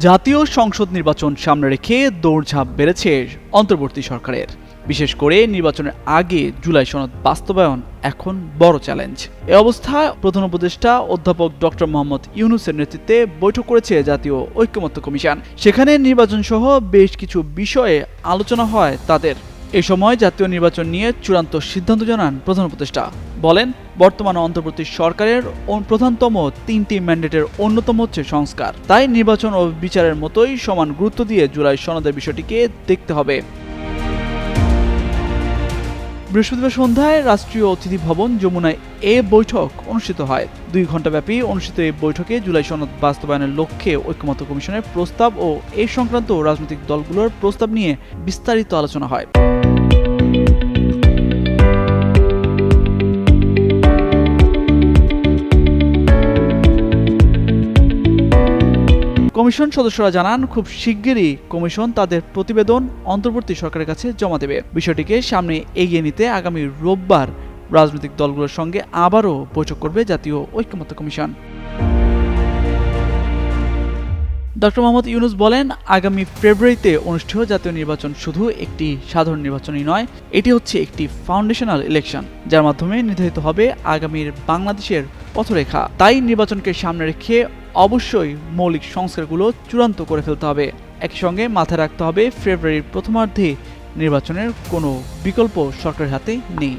জাতীয় সংসদ নির্বাচন সামনে রেখে দৌড়ঝাঁপ বেড়েছে অন্তর্বর্তী সরকারের। বিশেষ করে নির্বাচনের আগে জুলাই সনদ বাস্তবায়ন এখন বড় চ্যালেঞ্জ। এ অবস্থায় প্রধান উপদেষ্টা অধ্যাপক ডক্টর মোহাম্মদ ইউনুসের নেতৃত্বে বৈঠক করেছে জাতীয় ঐক্যমত্য কমিশন। সেখানে নির্বাচন সহ বেশ কিছু বিষয়ে আলোচনা হয় তাদের। এ সময় জাতীয় নির্বাচন নিয়ে চূড়ান্ত সিদ্ধান্ত জানান প্রধান উপদেষ্টা। বলেন, বর্তমান অন্তর্বর্তী সরকারের প্রধানতম তিনটি ম্যান্ডেটের অন্যতম হচ্ছে সংস্কার। তাই নির্বাচন ও বিচারের মতোই সমান গুরুত্ব দিয়ে জুলাই সনদের বিষয়টিকে দেখতে হবে। বৃহস্পতিবার সন্ধ্যায় রাষ্ট্রীয় অতিথি ভবন যমুনায় এ বৈঠক অনুষ্ঠিত হয়। দুই ঘণ্টাব্যাপী অনুষ্ঠিত এই বৈঠকে জুলাই সনদ বাস্তবায়নের লক্ষ্যে ঐক্যমত্য কমিশনের প্রস্তাব ও এ সংক্রান্ত রাজনৈতিক দলগুলোর প্রস্তাব নিয়ে বিস্তারিত আলোচনা হয়। কমিশন সদস্যরা জানান, খুব শিগগিরই কমিশন তাদের প্রতিবেদন অন্তর্বর্তী সরকারের কাছে জমা দেবে। বিষয়টিকে সামনে এগিয়ে নিতে আগামী রোববার রাজনৈতিক দলগুলোর সঙ্গে আবারও বৈঠক করবে জাতীয় ঐক্যমত্য কমিশন। ডক্টর মোহাম্মদ ইউনুস বলেন, আগামী ফেব্রুয়ারিতে অনুষ্ঠেয় জাতীয় নির্বাচন শুধু একটি সাধারণ নির্বাচনই নয়, এটি হচ্ছে একটি ফাউন্ডেশনাল ইলেকশন, যার মাধ্যমে নির্ধারিত হবে আগামীর বাংলাদেশের পথরেখা। তাই নির্বাচনকে সামনে রেখে অবশ্যই মৌলিক সংস্কারগুলো চূড়ান্ত করে ফেলতে হবে। একই সঙ্গে মাথায় রাখতে হবে, ফেব্রুয়ারির প্রথমার্ধে নির্বাচনের কোনো বিকল্প সরকারের হাতে নেই।